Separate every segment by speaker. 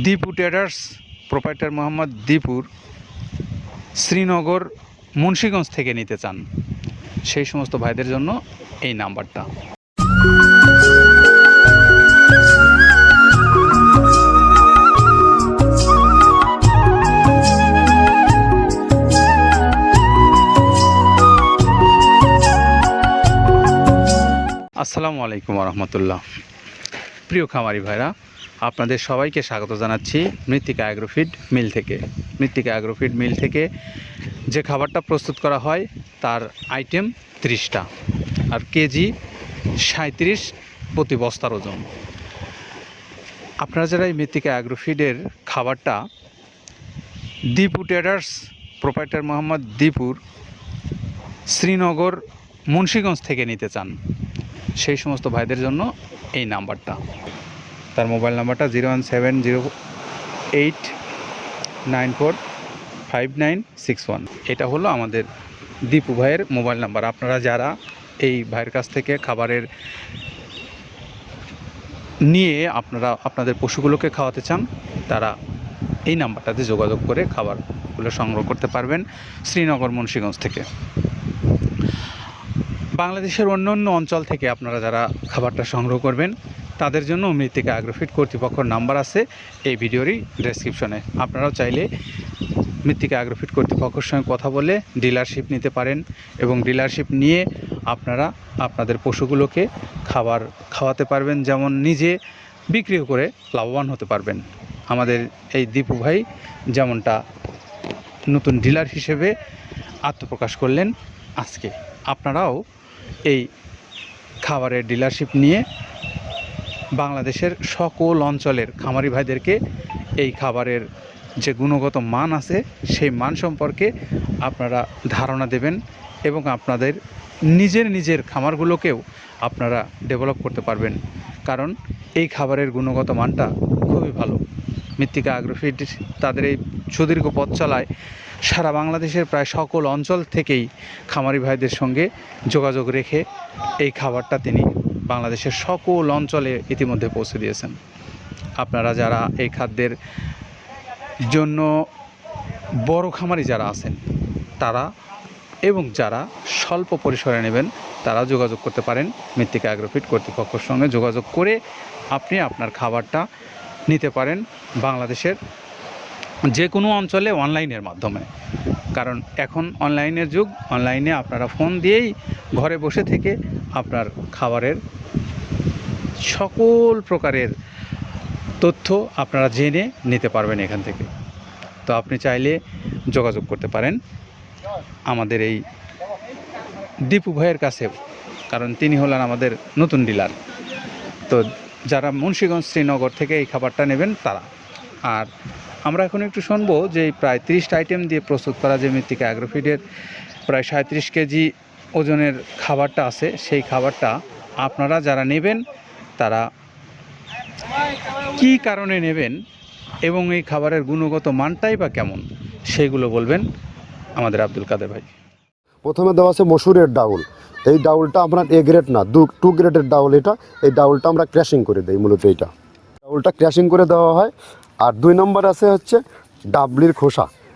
Speaker 1: Dipu traders, proprietor Mohammad দীপুর শ্রীনগর মুন্সীগঞ্জ থেকে নিতে চান। সেই সমস্ত ভাইদের জন্য এই নাম্বারটা। আসসালামু আলাইকুম রহমতুল্লাহ। প্রিয় খামারি ভাইরা আপনাদের সবাইকে স্বাগত জানাচ্ছি মৃত্তিকা অ্যাগ্রোফিড মিল থেকে। মৃত্তিকা অ্যাগ্রোফিড মিল থেকে যে খাবারটা প্রস্তুত করা হয়, তার আইটেম ত্রিশটা। আর কেজি সাঁত্রিশ প্রতি বস্তার ওজন। আপনারা যারা এই মৃত্তিকা অ্যাগ্রোফিডের খাবারটা দীপু ট্রেডার্স, প্রোপাইটার মোহাম্মদ দীপুর শ্রীনগর, মুন্সীগঞ্জ থেকে নিতে চান। সেই সমস্ত ভাইদের জন্য এই নাম্বারটা। তার মোবাইল নাম্বারটা zero one seven zero eight nine four five nine six one. এটা হলো আমাদের দীপু ভাইয়ের মোবাইল নাম্বার। আপনারা যারা এই ভাইয়ের কাছ থেকে খাবারের নিয়ে আপনারা, আপনাদের পশুগুলোকে খাওয়াতে চান, তারা এই নাম্বারটাতে যোগাযোগ করে খাবারগুলো সংগ্রহ করতে পারবেন শ্রীনগর মুন্সীগঞ্জ থেকে। বাংলাদেশের অন্য অন্য অঞ্চল থেকে আপনারা যারা খাবারটা সংগ্রহ করবেন তাদের জন্য মৃত্তিকা অ্যাগ্রোফিট কর্তৃপক্ষর নাম্বার আছে এই ভিডিওরই ডেসক্রিপশনে আপনারাও চাইলে মৃত্তিকা অ্যাগ্রোফিট কর্তৃপক্ষের সঙ্গে কথা বলে ডিলারশিপ নিতে পারেন এবং ডিলারশিপ নিয়ে আপনারা আপনাদের পশুগুলোকে খাবার খাওয়াতে পারবেন, যেমন নিজে বিক্রিও করে লাভবান হতে পারবেন। আমাদের এই দীপু ভাই যেমনটা নতুন ডিলার হিসেবে আত্মপ্রকাশ করলেন আজকে। আপনারাও এই খাবারের ডিলারশিপ নিয়ে বাংলাদেশের সকল অঞ্চলের খামারি ভাইদেরকে এই খাবারের যে গুণগত মান আছে, সেই মান সম্পর্কে আপনারা ধারণা দেবেন এবং আপনাদের নিজের নিজের খামারগুলোকেও আপনারা ডেভেলপ করতে পারবেন। কারণ এই খাবারের গুণগত মানটা খুবই ভালো। মৃত্তিকা আগ্রফিড তাদের এই সুদীর্ঘ পথ চলায় সারা বাংলাদেশের প্রায় সকল অঞ্চল থেকেই খামারি ভাইদের সঙ্গে যোগাযোগ রেখে এই খাবারটা তিনি বাংলাদেশের সকল অঞ্চলে ইতিমধ্যে পৌঁছে দিয়েছেন। আপনারা যারা এই খাদ্যের জন্য বড় খামারি যারা আছেন, তারা এবং যারা স্বল্প পরিসরে নেবেন, তারা যোগাযোগ করতে পারেন মৃত্তিকা অ্যাগ্রোফিট কর্তৃপক্ষের সঙ্গে। যোগাযোগ করে আপনি আপনার খাবারটা নিতে পারেন বাংলাদেশের যে কোনো অঞ্চলে অনলাইনের মাধ্যমে। কারণ এখন অনলাইনের যুগ, অনলাইনে আপনারা ফোন দিয়েই ঘরে বসে থেকে আপনার খাবারের সকল প্রকারের তথ্য আপনারা জেনে নিতে পারবেন এখান থেকে। তো আপনি চাইলে যোগাযোগ করতে পারেন আমাদের এই দীপু ভাইয়ের কাছে, কারণ তিনি হলেন আমাদের নতুন ডিলার। তো যারা মুন্সীগঞ্জ শ্রীনগর থেকে এই খাবারটা নেবেন তারা। আর আমরা এখন একটু শুনব যে প্রায় তিরিশটা আইটেম দিয়ে প্রস্তুত করা যে মৃত্তিকা অ্যাগ্রোফিডের প্রায় সাঁত্রিশ কেজি ওজনের খাবারটা আছে, সেই খাবারটা আপনারা যারা নেবেন, তারা কি কারণে নেবেন এবং এই খাবারের গুণগত মানটাই বা কেমন সেইগুলো বলবেন আমাদের আব্দুল কাদের ভাই।
Speaker 2: প্রথমে দেওয়া আছে মসুরের ডাউল। এই ডাউলটা আপনার এ গ্রেড না, দু টু গ্রেডের ডাউল এটা। এই ডাউলটা আমরা ক্র্যাশিং করে দিই মূলত এইটা। ডাউলটা ক্র্যাশিং করে দেওয়া হয়। আর দুই নম্বর আছে হচ্ছে ডাবলির খোসা।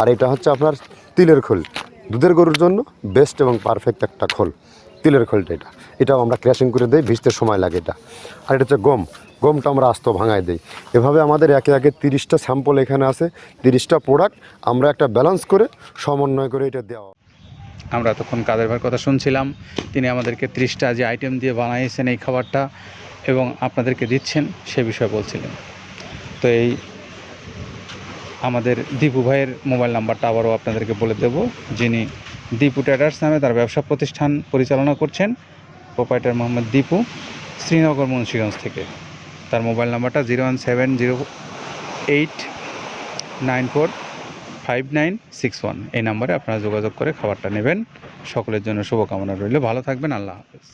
Speaker 2: আর এটা হচ্ছে আপনার তিলের খোল। দুধের গরুর জন্য বেস্ট এবং পারফেক্ট একটা খোল। তিলের খোলটা এটা। এটাও আমরা ক্র্যাশিং করে দিই, ভিজতে সময় লাগে এটা। আর এটা হচ্ছে গম। গমটা আমরা আস্ত ভাঙায় দিই। এভাবে আমাদের একে একে তিরিশটা স্যাম্পল এখানে আছে, তিরিশটা প্রোডাক্ট আমরা একটা ব্যালেন্স করে সমন্বয় করে এটা দেওয়া।
Speaker 1: আমরা তখন কাদের ভাইয়ের কথা শুনছিলাম, তিনি আমাদেরকে ত্রিশটা যে আইটেম দিয়ে বানিয়েছেন এই খাবারটা এবং আপনাদেরকে দিচ্ছেন সে বিষয়ে বলছিলেন। তো এই আমাদের দীপু ভাইয়ের মোবাইল নাম্বারটা আবারও আপনাদেরকে বলে দেব, যিনি দীপু ট্রেডার্স নামে তার ব্যবসা প্রতিষ্ঠান পরিচালনা করছেন, প্রোপাইটার মোহাম্মদ দীপু, শ্রীনগর মুন্সিগঞ্জ থেকে। তার মোবাইল নাম্বারটা zero one seven zero eight nine four five nine six one. এই নাম্বারে আপনারা যোগাযোগ করে খাবারটা নেবেন। সকলের জন্য শুভকামনা রইল। ভালো থাকবেন। আল্লাহ হাফেজ।